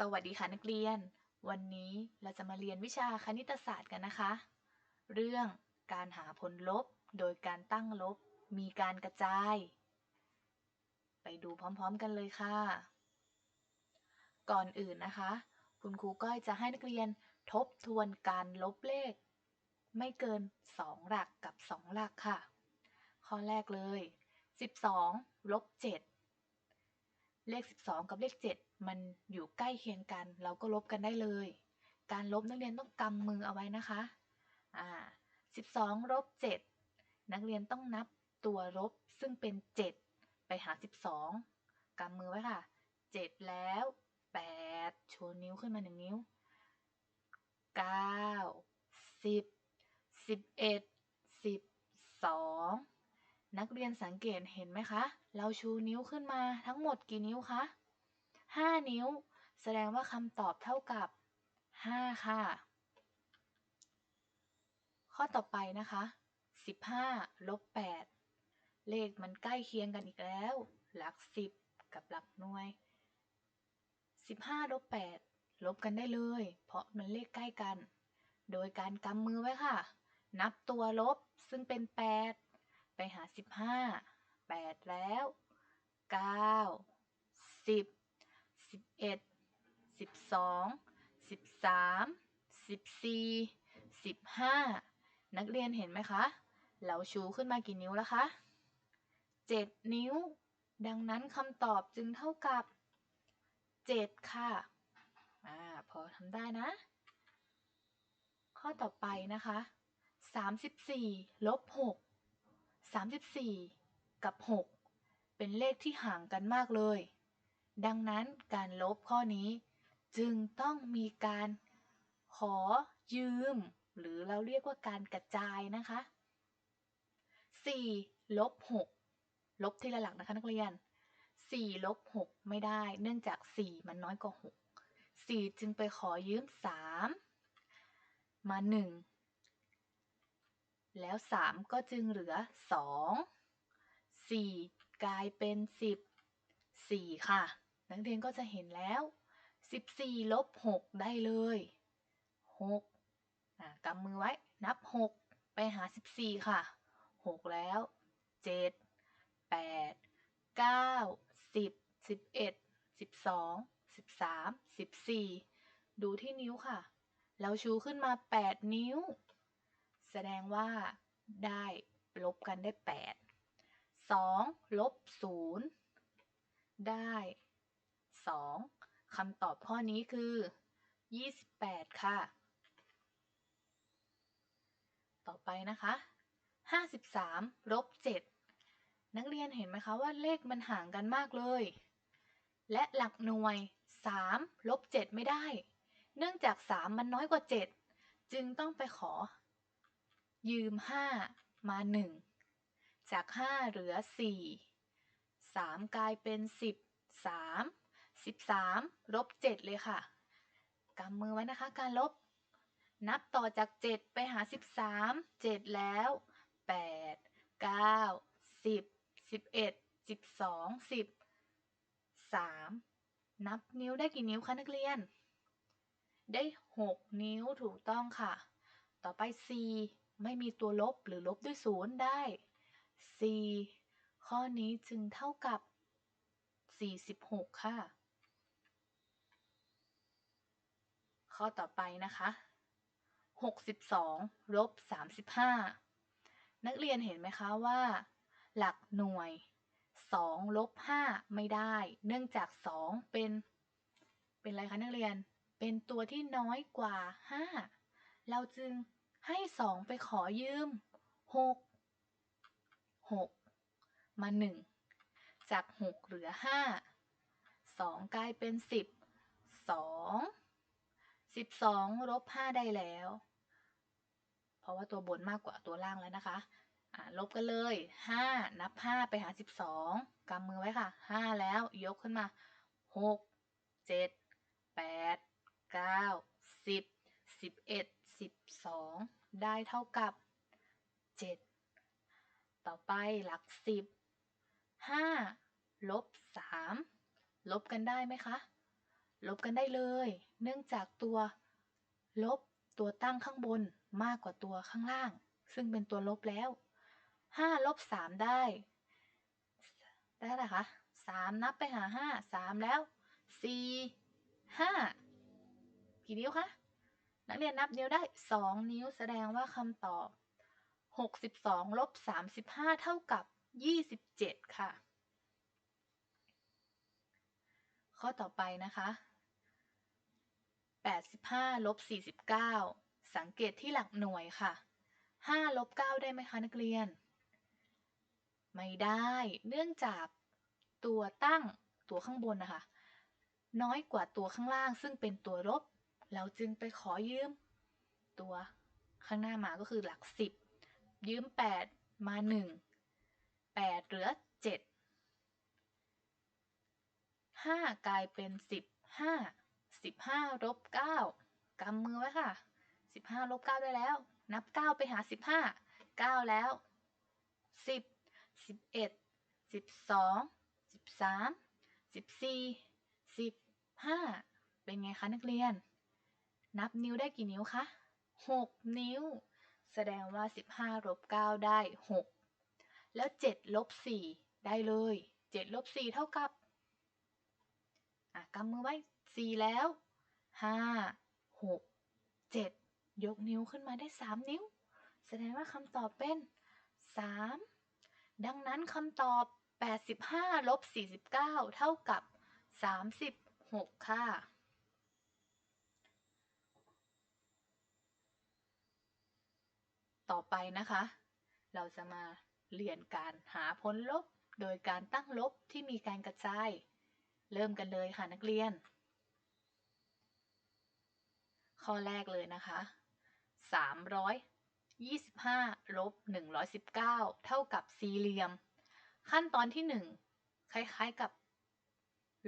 สวัสดีค่ะนักเรียน วันนี้เราจะมาเรียนวิชาคณิตศาสตร์กันนะคะ เรื่องการหาผลลบโดยการตั้งลบ มีการกระจาย ไปดูพร้อมๆกันเลยค่ะ ก่อนอื่นนะคะ คุณครูก้อยจะให้นักเรียนทบทวนการลบเลข ไม่เกิน 2 หลักกับ 2 หลักค่ะ ข้อแรกเลย 12ลบ7 เลข 12 กับเลข 7 มันอยู่ใกล้เคียงกัน เราก็ลบกันได้เลย การลบนักเรียนต้องกำมือเอาไว้นะคะอ่า12ลบ7นักเรียนต้องนับตัวลบซึ่งเป็น 7 ไปหา 12กำมือไว้ค่ะ 7 แล้ว 8 โชว์นิ้วขึ้นมาหนึ่งนิ้ว 9 10 11 12 นักเรียนสังเกตเห็นไหมคะ เราชูนิ้วขึ้นมาทั้งหมดกี่นิ้วคะ 5 นิ้ว แสดงว่าคำตอบเท่ากับ 5 ค่ะ ข้อต่อไปนะคะ 15ลบ8เลขมันใกล้เคียงกันอีกแล้ว หลัก 10 กับหลักหน่วย 15ลบ8ลบกันได้เลย เพราะมันเลขใกล้กัน โดยการกำมือไว้ค่ะ นับตัวลบซึ่งเป็น 8 ไปหา 15 8 แล้ว 9 10 11 12 13 14 15 นักเรียนเห็นไหมคะ เราชูขึ้นมากี่นิ้วแล้วคะ 7 นิ้ว ดังนั้นคำตอบจึงเท่ากับ 7 ค่ะ อ่า พอทำได้นะ ข้อต่อไปนะคะ 34ลบ6 34กับ6เป็นเลขที่ห่างกันมากเลย ดังนั้นการลบข้อนี้ จึงต้องมีการขอยืม หรือเราเรียกว่าการกระจายนะคะ 4 ลบ 6 ลบทีละหลักนะคะนักเรียน 4 ลบ 6 ไม่ได้ เนื่องจาก 4 มันน้อยกว่า 6 4 จึงไปขอยืม 3 มา 1 แล้ว 3 ก็จึงเหลือ 2 4 กลายเป็น 10 4 ค่ะ นักเรียนก็จะเห็นแล้ว 14 ลบ 6 ได้เลย6อะกำมือไว้นับ 6 ไปหา 14 ค่ะ 6 แล้ว 7 8 9 10 11 12 13 14 ดูที่นิ้วค่ะ เราชูขึ้นมา 8 นิ้ว แสดงว่าได้ลบกันได้ 8 2ลบ0ได้ 2คำตอบข้อนี้คือ 28 ค่ะ ต่อไปนะคะ 53ลบ7นักเรียนเห็นไหมคะว่าเลขมันห่างกันมากเลย และหลักหน่วย 3 ลบ 7 ไม่ได้ เนื่องจาก 3 มันน้อยกว่า 7 จึงต้องไปขอ ยืม5มา1จาก5เหลือ4 3กลายเป็น10 3 13ลบ7เลยค่ะกำมือไว้นะคะการลบ นับต่อจาก7ไปหา13 7แล้ว8 9 10 11 12 10 3นับนิ้วได้กี่นิ้วคะนักเรียน ได้6นิ้วถูกต้องค่ะ ต่อไป4 ไม่มีตัวลบหรือลบด้วยศูนย์ได้ 4 ข้อนี้จึงเท่ากับ 46 ค่ะ ข้อต่อไปนะคะ 62ลบ35 นักเรียนเห็นไหมคะว่า หลักหน่วย 2 ลบ 5 ไม่ได้ เนื่องจาก 2 เป็น เป็นอะไรคะนักเรียน เป็นตัวที่น้อยกว่า 5 เราจึง ให้2ไปขอยืม6 6มา1จาก6เหลือ5 2กลายเป็น10 2 12ลบ5ได้แล้ว เพราะว่าตัวบนมากกว่าตัวล่างแล้วนะคะลบกันเลย5นับ5ไปหา12กำมือไว้ค่ะ5แล้วยกขึ้นมา6 7 8 9 10 11 12 ได้เท่ากับ 7 ต่อไปหลัก 10 5ลบ3ลบกันได้ไหมคะ ลบกันได้เลย เนื่องจากตัวลบตัวตั้งข้างบนมากกว่าตัวข้างล่าง ซึ่งเป็นตัวลบแล้ว 5 ลบ 3 ได้ ได้อะไรคะ 3 นับไปหา 5 3 แล้ว 4 5 กี่นิ้วคะ นักเรียนนับนิ้วได้ 2 นิ้วแสดงว่าคำตอบ 62ลบ35 เท่ากับ 27 ค่ะ ข้อต่อไปนะคะ 85ลบ49 สังเกตที่หลักหน่วยค่ะ 5 ลบ 9 ได้ไหมคะนักเรียน ไม่ได้ เนื่องจากตัวตั้งตัวข้างบนนะคะ น้อยกว่าตัวข้างล่างซึ่งเป็นตัวลบ เราจึงไปขอยืม ตัวข้างหน้ามาก็คือหลัก10ยืม 8 มา1 8เหลือ 7 5 กลายเป็น 15 15ลบ9กำมือไว้ค่ะ 15ลบ9ได้แล้ว นับ 9 ไปหา 15 9 แล้ว 10 11 12 13 14 15 เป็นไงคะนักเรียน นับนิ้วได้กี่นิ้วคะ6 นิ้ว แสดงว่า 15ลบ9ได้ 6 แล้ว7ลบ4ได้เลย7ลบ4เท่ากับอะกำมือไว้ 4 แล้ว 5 6 7 ยกนิ้วขึ้นมาได้ 3 นิ้ว แสดงว่าคำตอบเป็น 3 ดังนั้นคำตอบ 85ลบ49 เท่ากับ 36 ค่ะ ต่อไปนะคะ เราจะมาเรียนการหาผลลบ โดยการตั้งลบที่มีการกระจาย เริ่มกันเลยค่ะนักเรียน ข้อแรกเลยนะคะ325ลบ119 เท่ากับสี่เหลี่ยม ขั้นตอนที่ 1 คล้ายๆกับ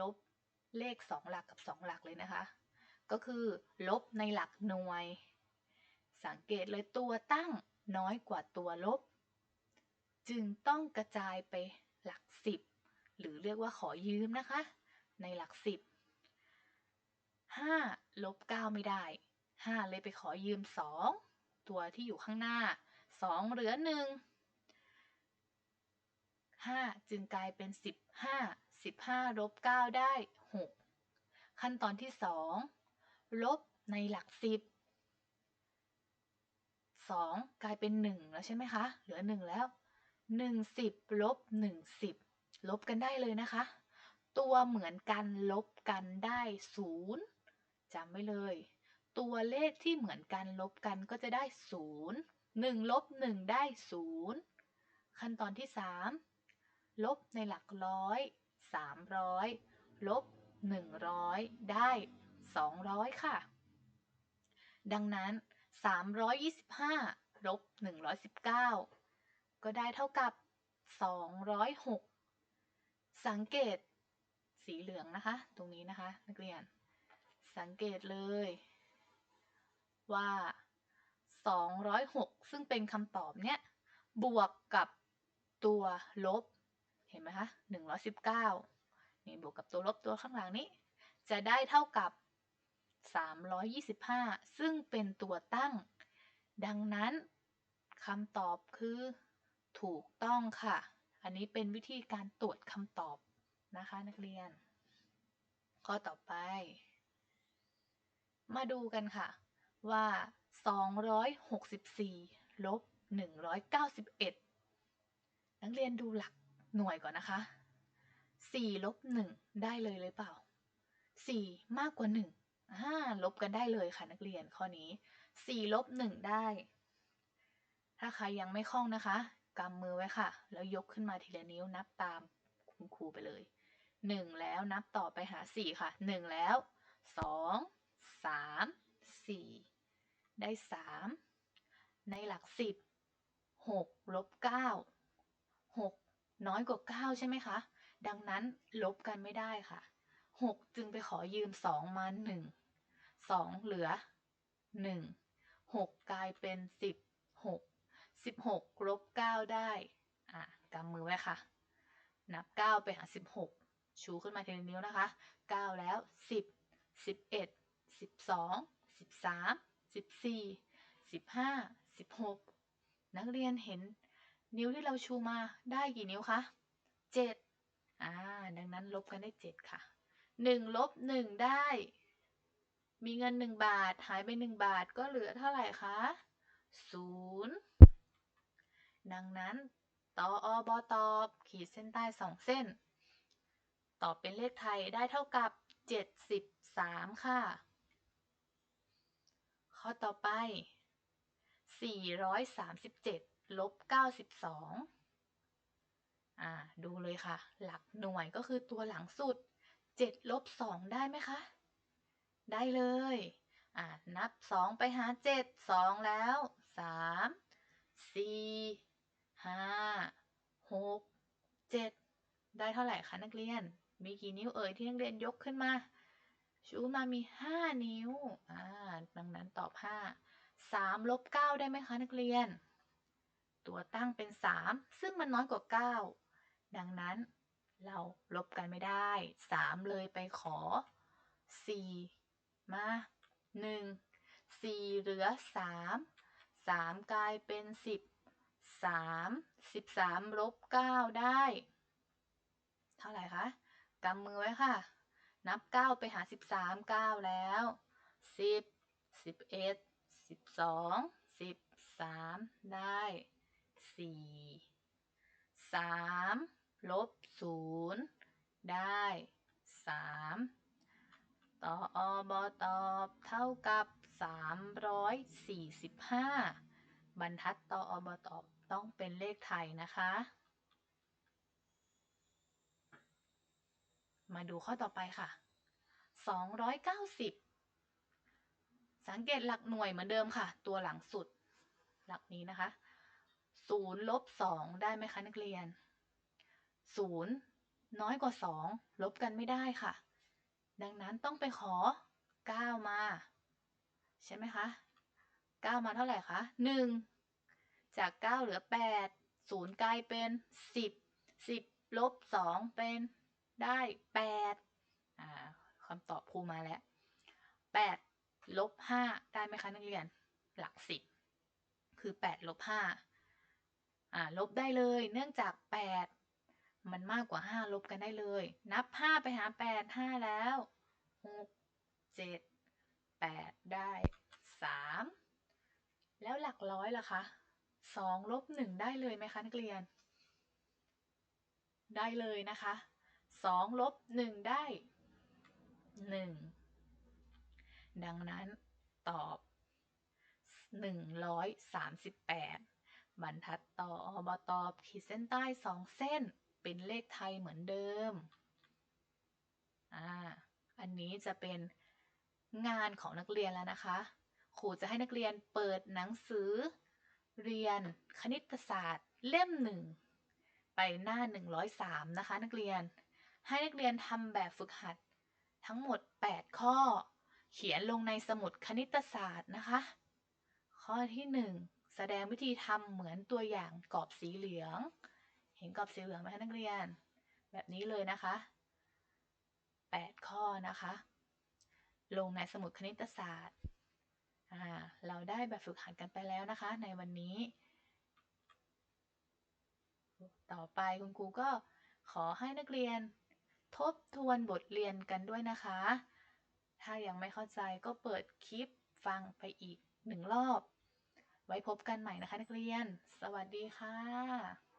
ลบเลข 2 หลักกับ 2 หลักเลยนะคะ ก็คือ ลบในหลักหน่วย สังเกตเลยตัวตั้งน้อยกว่าตัวลบ จึงต้องกระจายไปหลัก10หรือเรียกว่าขอยืมนะคะ ในหลัก10 5ลบ9ไม่ได้5เลยไปขอยืม2ตัวที่อยู่ข้างหน้า2เหลือ1 5จึงกลายเป็น15 15ลบ9ได้6ขั้นตอนที่2ลบในหลัก 10 2กลายเป็น1แล้วใช่ไหมคะ เหลือ1แล้ว1 10ลบ1 10ลบกันได้เลยนะคะ ตัวเหมือนกันลบกันได้0จำไว้เลย ตัวเลขที่เหมือนกันลบกันก็จะได้0 1ลบ1ได้0ขั้นตอนที่3ลบในหลักร้อย300ลบ100ได้200ค่ะ ดังนั้น 325ลบ119 ก็ได้เท่ากับ 206 สังเกตสีเหลืองนะคะ ตรงนี้นะคะ นักเรียน สังเกตเลย ว่า 206 ซึ่งเป็นคำตอบเนี้ยบวกกับตัวลบ เห็นไหมคะ 119 นี่บวกกับตัวลบตัวข้างหลังนี้ จะได้เท่ากับ 325 ซึ่งเป็นตัวตั้ง ดังนั้นคำตอบคือ ถูกต้องค่ะ อันนี้เป็นวิธีการตรวจคำตอบนะคะนักเรียน ข้อต่อไป มาดูกันค่ะ ว่า 264 ลบ 191 นักเรียนดูหลักหน่วยก่อนนะคะ 4 ลบ 1 ได้เลยเลยเปล่า 4 มากกว่า 1 5ลบกันได้เลยค่ะนักเรียนข้อนี้4ลบ1ได้ ถ้าใครยังไม่คล่องนะคะกำมือไว้ค่ะ แล้วยกขึ้นมาทีละนิ้วนับตามคุณครูไปเลย1แล้วนับต่อไปหา4ค่ะ1แล้ว2 3 4ได้3ในหลัก10 6ลบ9 6น้อยกว่า9ใช่ไหมคะ ดังนั้นลบกันไม่ได้ค่ะ6จึงไปขอยืม2มา 1 2เหลือ1 6กกลายเป็น16 16ลบ9ได้ อะกำมือไว้ค่ะ นับ9ไปหา16ชูขึ้นมาทีละนิ้วนะคะ9แล้ว10สิบเอ็ดสิบสองสิบสามสิบสี่สิบห้าสิบหกนักเรียนเห็นนิ้วที่เราชูมาได้กี่นิ้วคะเจ็ดอ่า ดังนั้นลบกันได้เจ็ดค่ะหนึ่งลบหนึ่งได้ มีเงินหนึ่งบาท หายไปหนึ่งบาทก็เหลือเท่าไหร่คะศูนย์ดังนั้นตออบอตอบขีดเส้นใต้สองเส้น ตอบเป็นเลขไทยได้เท่ากับ 73 ค่ะ ข้อต่อไป 437 ลบ 92 อ่า ดูเลยค่ะ หลักหน่วยก็คือตัวหลังสุด 7 ลบ 2 ได้ไหมคะ ได้เลยอ่านับ 2 ไปหา 7 2 แล้ว 3 4 5 6 7 ได้เท่าไหร่คะนักเรียน มีกี่นิ้วเอ่ยที่นักเรียนยกขึ้นมา ชูมามี 5 นิ้วอ่าดังนั้นตอบ 5 3ลบ9ได้ไหมคะนักเรียน ตัวตั้งเป็น 3 ซึ่งมันน้อยกว่า 9 ดังนั้นเราลบกันไม่ได้ 3 เลยไปขอ 4 มา1 4เหลือ3 3กลายเป็น10 3 13ลบ9ได้ เท่าไหร่คะกำมือไว้ค่ะ นับ9ไปหา13 9แล้ว10 11 12 13ได้4 3ลบ0ได้3 ต่ออบอตอบเท่ากับ 345 บรรทัดต่ออบอตอบต้องเป็นเลขไทยนะคะ มาดูข้อต่อไปค่ะ 290 สังเกตหลักหน่วยเหมือนเดิมค่ะ ตัวหลังสุด หลักนี้นะคะ0ลบ2ได้ไหมคะนักเรียน 0 น้อยกว่า 2 ลบกันไม่ได้ค่ะ ดังนั้นต้องไปขอ 9 มา ใช่ไหมคะ 9 มาเท่าไหร่คะ 1 จาก 9 เหลือ 8 0 กลายเป็น 10 10ลบ2เป็นได้แปดอ่าคำตอบครูมาแล้วแปดลบห้าได้ไหมคะนักเรียน หลักสิบคือแปดลบห้าอ่าลบได้เลยเนื่องจากแปด มันมากกว่าห้าลบกันได้เลย นับห้าไปหาแปดห้าแล้วหกเจ็ดแปดได้สามแล้วหลักร้อยล่ะคะสองลบหนึ่งได้เลยไหมคะนักเรียน ได้เลยนะคะสองลบหนึ่งได้หนึ่งดังนั้นตอบหนึ่งร้อยสามสิบแปดบรรทัดต่ออบตอบขีดเส้นใต้สองเส้น เป็นเลขไทยเหมือนเดิม อ่า อันนี้จะเป็นงานของนักเรียนแล้วนะคะ ครูจะให้นักเรียนเปิดหนังสือ เรียนคณิตศาสตร์เล่มหนึ่งไปหน้า 103 นะคะ นักเรียน ให้นักเรียนทำแบบฝึกหัด ทั้งหมด 8 ข้อ เขียนลงในสมุดคณิตศาสตร์นะคะ ข้อที่ 1 แสดงวิธีทำเหมือนตัวอย่างกรอบสีเหลือง ห็นกรอบสีเหลืองไหมคะนักเรียน แบบนี้เลยนะคะ 8 ข้อนะคะ ลงในสมุดคณิตศาสตร์ เราได้แบบฝึกหัดกันไปแล้วนะคะ ในวันนี้ ต่อไปคุณครูก็ขอให้นักเรียนทบทวนบทเรียนกันด้วยนะคะ ถ้ายังไม่เข้าใจก็เปิดคลิปฟังไปอีกหนึ่งรอบ ไว้พบกันใหม่นะคะนักเรียน สวัสดีค่ะ